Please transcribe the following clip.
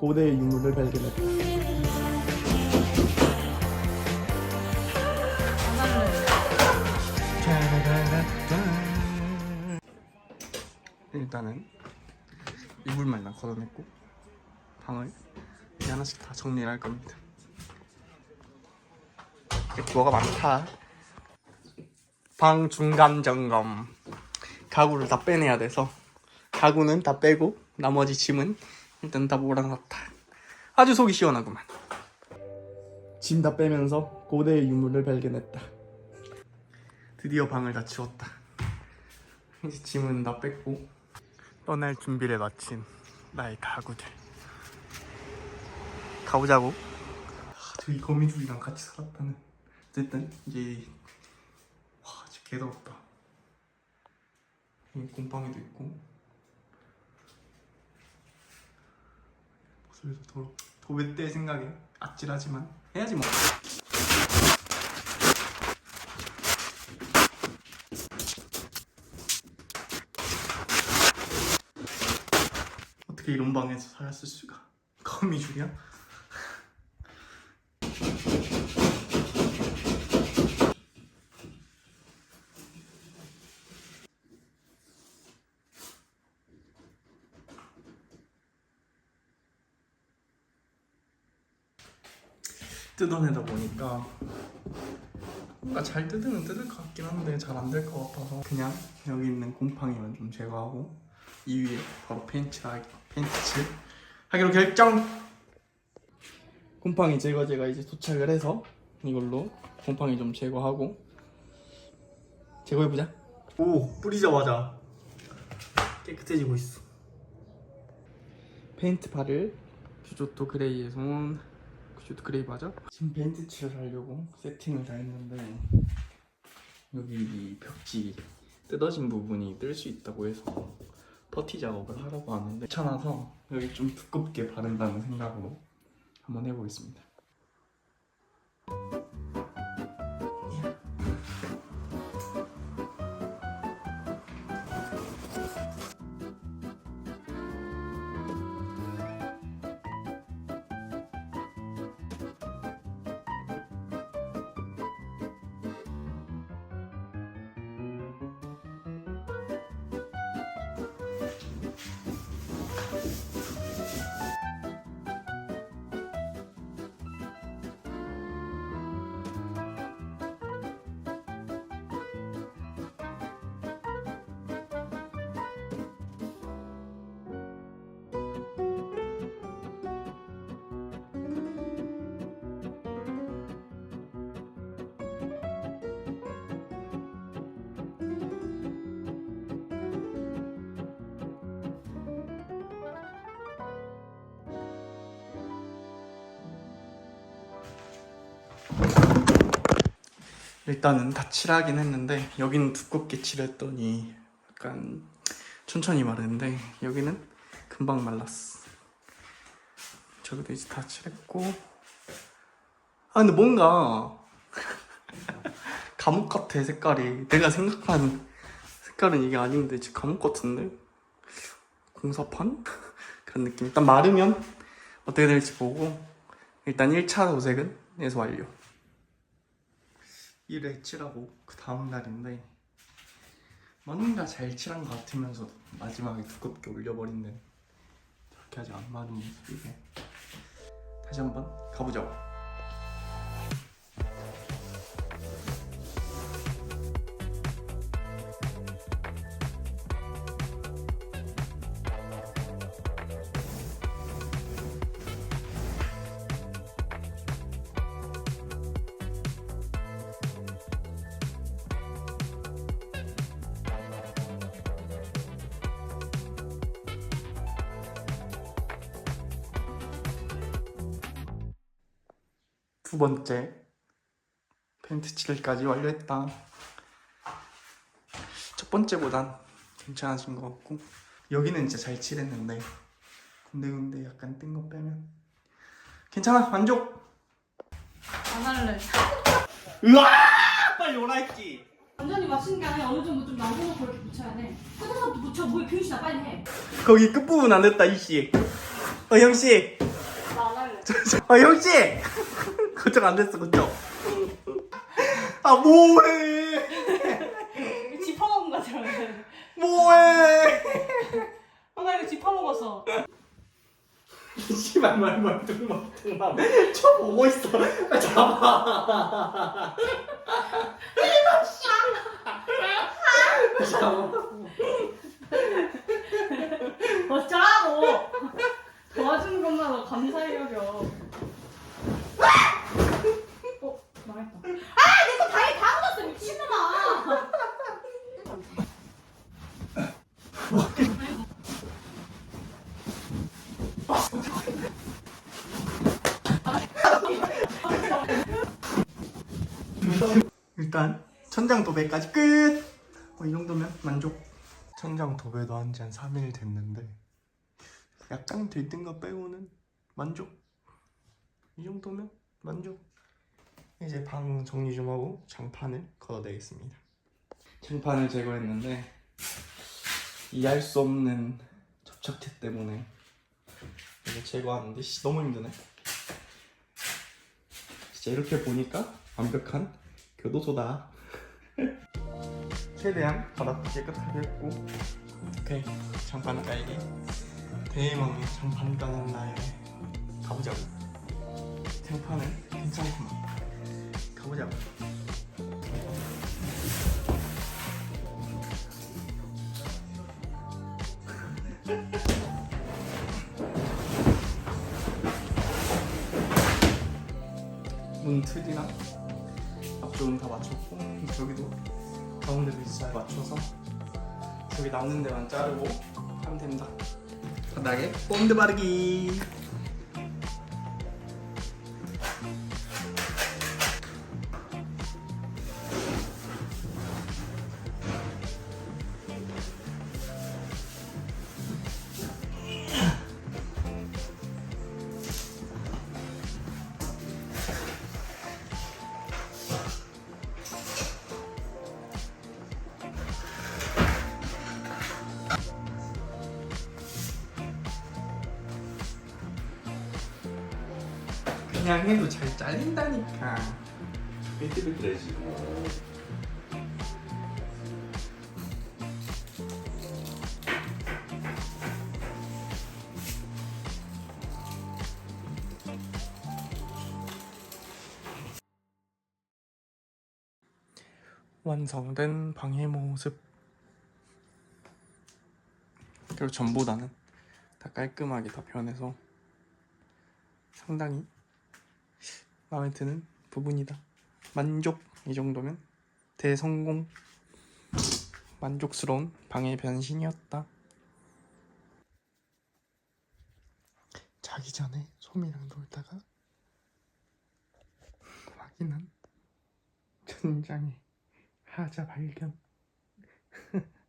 고대의 유물을 발견했다. 일단은 이불만 다 걷어냈고 방을 하나씩 다 정리를 할 겁니다. 뭐가 많다. 방 중간 점검. 가구를 다 빼내야 돼서 가구는 다 빼고 나머지 짐은 일단 다 몰아놨다. 아주 속이 시원하구만. 짐 다 빼면서 고대의 유물을 발견했다. 드디어 방을 다 치웠다. 이제 짐은 다 뺐고 떠날 준비를 마친 나의 가구들. 가보자고. 아, 저기 거미줄이랑 같이 살았다는. 어쨌든 이제 와 진짜 개더럽다. 여기 곰팡이도 있고. 목소리도 더러. 도배 때 생각에 아찔하지만 해야지 뭐. 어떻게 이런 방에서 살았을 수가? 거미줄이야? 뜯어내다 보니까 뭔가 잘 뜯으면 뜯을 것 같긴 한데 잘 안 될 것 같아서 그냥 여기 있는 곰팡이만 좀 제거하고 이 위에 바로 페인트 하 페인트 칠 하기로 결정. 곰팡이 제거제가 이제 도착을 해서 이걸로 곰팡이 좀 제거하고 제거해보자. 오 뿌리자마자 깨끗해지고 있어. 페인트 발을 퓨조토 그레이에서 온 퓨조토 그레이 맞아? 지금 페인트 칠을 하려고 세팅을 다 했는데 여기 이 벽지 뜯어진 부분이 뜰 수 있다고 해서 퍼티 작업을 하라고 하는데 귀찮아서 여기 좀 두껍게 바른다는 생각으로 한번 해보겠습니다. 음. 일단은 다 칠하긴 했는데 여기는 두껍게 칠했더니 약간 천천히 마르는데 여기는 금방 말랐어. 저기도 이제 다 칠했고 아 근데 뭔가 감옥 같아 색깔이 내가 생각한 색깔은 이게 아닌데 지금 감옥 같은데 공사판 그런 느낌. 일단 마르면 어떻게 될지 보고 일단 1차 도색은 해서 완료. 1회 칠하고 그 다음 날인데 뭔가 잘 칠한 것 같으면서도 마지막에 두껍게 올려버린데 저렇게 아직 안 마른 모습이게. 다시 한번 가보자고 두 번째 펜트 칠까지 완료했다. 첫 번째보단 괜찮아진 것 같고 여기는 진짜 잘 칠했는데 군데군데 약간 뜬 거 빼면. 괜찮아 만족! 안 할래. 으아! 빨리 오라 했지! 완전히 맞추는 게 아니라 어느 정도 좀 남겨놓고 이렇게 붙여야 돼. 끝에서부터 붙여. 뭐야, 규현씨 나 빨리 해. 거기 끝부분 안 됐다 이씨. 어 형씨. 아 형씨 걱정 안 됐어 그쵸? 아 뭐해 이거 집 파먹은 거 같아. 뭐해 아, 나 이거 집 파먹었어. 씨발 말말 등막 등막 저 보고 있어 아, 잡아 잡아 어쩌라고! 도와주는 것만 감사히 여겨. 어, 망했다. 아! 내 거 다리 다 묻었어, 미친놈아! 일단 천장 도배까지 끝! 어, 이 정도면 만족. 천장 도배도 한 지 한 3일 됐는데 약간 들뜬 거 빼고는 만족. 이 정도면 만족. 이제 방 정리 좀 하고 장판을 걷어내겠습니다. 장판을 제거했는데 이해할 수 없는 접착제 때문에 이거 제거하는데 씨, 너무 힘드네. 진짜 이렇게 보니까 완벽한 교도소다. 최대한 바닥 깨끗하게 했고, 오케이 장판 깔기. 대망의 장판 까는 날 가보자고. 장판은 괜찮구만. 가보자고. 문 틀이랑 앞쪽은 다 맞췄고 저기도 가운데도 잘 맞춰서 저기 남는 데만 자르고 하면 됩니다. 바닥에 본드 바르기 그냥 해도 잘 잘린다니까 삐뚤삐뚤해지. 완성된 방의 모습 그리고 전보다는 다 깔끔하게 다 변해서 상당히 마음에 드는 부분이다. 만족 이 정도면. 대성공. 만족스러운 방의 변신이었다. 자기 전에 소미랑 놀다가 확인한 천장에 하자 발견